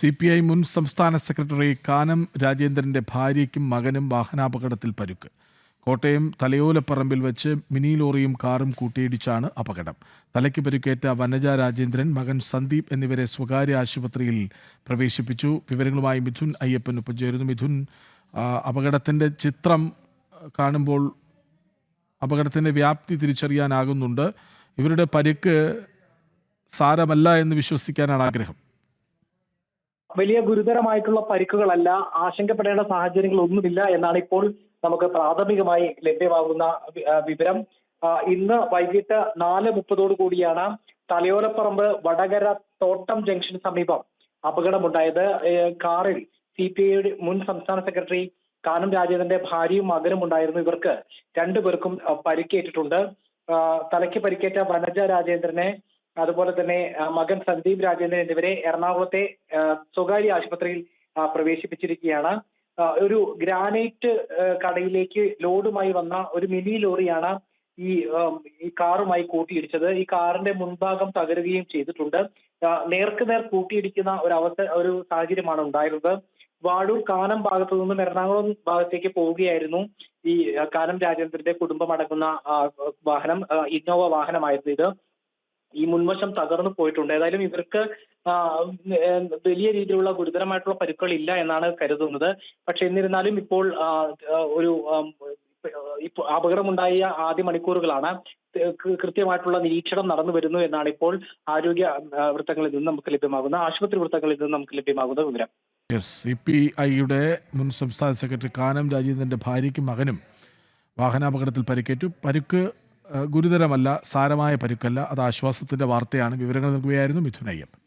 C P I മുൻ സംസ്ഥാന secretary Kanam രാജേന്ദ്രന്റെ ഭാര്യയ്ക്കും മകനും വാഹനാപകടത്തിൽ പരുക്ക്. കോട്ടയം തലയോലപ്പറമ്പിൽ വെച്ച് മിനി ലോറിയും കാറും കൂട്ടിയിടിച്ചാണ് അപകടം. തലയ്ക്ക് പരുക്കേറ്റ വനജ രാജേന്ദ്രൻ മകൻ സന്ദീപ് എന്നിവരെ സ്വകാര്യ ആശുപത്രിയിൽ പ്രവേശിപ്പിച്ചു. വിവരങ്ങളുമായി മിഥുൻ അയ്യപ്പൻ ഒപ്പം ചേരുന്നു. മിഥുൻ അപകടത്തിന്റെ ചിത്രം കാണുമ്പോൾ അപകടത്തിന്റെ വ്യാപ്തി തിരിച്ചറിയാനാകുന്നുണ്ട്. ഇവരുടെ പരുക്ക് സാരമല്ല എന്ന് വിശ്വസിക്കാനാണ് ആഗ്രഹം. വലിയ ഗുരുതരമായിട്ടുള്ള പരിക്കുകളല്ല ആശങ്കപ്പെടേണ്ട സാഹചര്യങ്ങൾ ഒന്നുമില്ല എന്നാണ് ഇപ്പോൾ നമുക്ക് പ്രാഥമികമായി ലഭ്യമാകുന്ന വിവരം. ഇന്ന് വൈകിട്ട് നാല് മുപ്പതോടു കൂടിയാണ് തലയോലപ്പറമ്പ് വടകര തോട്ടം ജംഗ്ഷന് സമീപം അപകടമുണ്ടായത്. കാറിൽ സി പി ഐയുടെ മുൻ സംസ്ഥാന സെക്രട്ടറി കാനം രാജേന്ദ്രന്റെ ഭാര്യയും മകനും ഉണ്ടായിരുന്നു. ഇവർക്ക് രണ്ടുപേർക്കും പരിക്കേറ്റിട്ടുണ്ട്. തലയ്ക്ക് പരിക്കേറ്റ വനജ രാജേന്ദ്രനെ അതുപോലെ തന്നെ മകൻ സന്ദീപ് രാജേന്ദ്രൻ എന്നിവരെ എറണാകുളത്തെ സ്വകാര്യ ആശുപത്രിയിൽ പ്രവേശിപ്പിച്ചിരിക്കുകയാണ്. ഒരു ഗ്രാനൈറ്റ് കടയിലേക്ക് ലോഡുമായി വന്ന ഒരു മിനി ലോറിയാണ് ഈ ഈ കാറുമായി കൂട്ടിയിടിച്ചത്. ഈ കാറിന്റെ മുൻഭാഗം തകരുകയും ചെയ്തിട്ടുണ്ട്. നേർക്ക് നേർ കൂട്ടിയിടിക്കുന്ന ഒരു അവസ്ഥ ഒരു സാഹചര്യമാണ് ഉണ്ടായിരുന്നത്. വാഴൂർ കാനം ഭാഗത്തു നിന്നും എറണാകുളം ഭാഗത്തേക്ക് പോവുകയായിരുന്നു ഈ കാനം രാജേന്ദ്രന്റെ കുടുംബം അടങ്ങുന്ന വാഹനം ഇന്നോവ വാഹനമായിരുന്നു ഇത്. ഈ മുൻവശം തകർന്നു പോയിട്ടുണ്ട്. ഏതായാലും ഇവർക്ക് വലിയ രീതിയിലുള്ള ഗുരുതരമായിട്ടുള്ള പരുക്കൾ ഇല്ല എന്നാണ് കരുതുന്നത്. പക്ഷെ എന്നിരുന്നാലും ഇപ്പോൾ ഒരു അപകടമുണ്ടായ ആദ്യ മണിക്കൂറുകളാണ്. കൃത്യമായിട്ടുള്ള നിരീക്ഷണം നടന്നു വരുന്നു എന്നാണ് ഇപ്പോൾ ആരോഗ്യ വൃത്തങ്ങളിൽ നിന്ന് നമുക്ക് ലഭ്യമാകുന്ന ആശുപത്രി വൃത്തങ്ങളിൽ നിന്ന് നമുക്ക് ലഭ്യമാകുന്ന വിവരം. യെസ് സി പി ഐയുടെ മുൻ സംസ്ഥാന സെക്രട്ടറി കാനം രാജേന്ദ്രന്റെ ഭാര്യയ്ക്കും മകനും വാഹനാപകടത്തിൽ പരിക്കേറ്റു. പരുക്ക് ഗുരുതരമല്ല സാരമായ പരുക്കല്ല. അത് ആശ്വാസത്തിന്റെ വാർത്തയാണ്. വിവരങ്ങൾ നൽകുകയായിരുന്നു മിഥുൻ അയ്യപ്പൻ.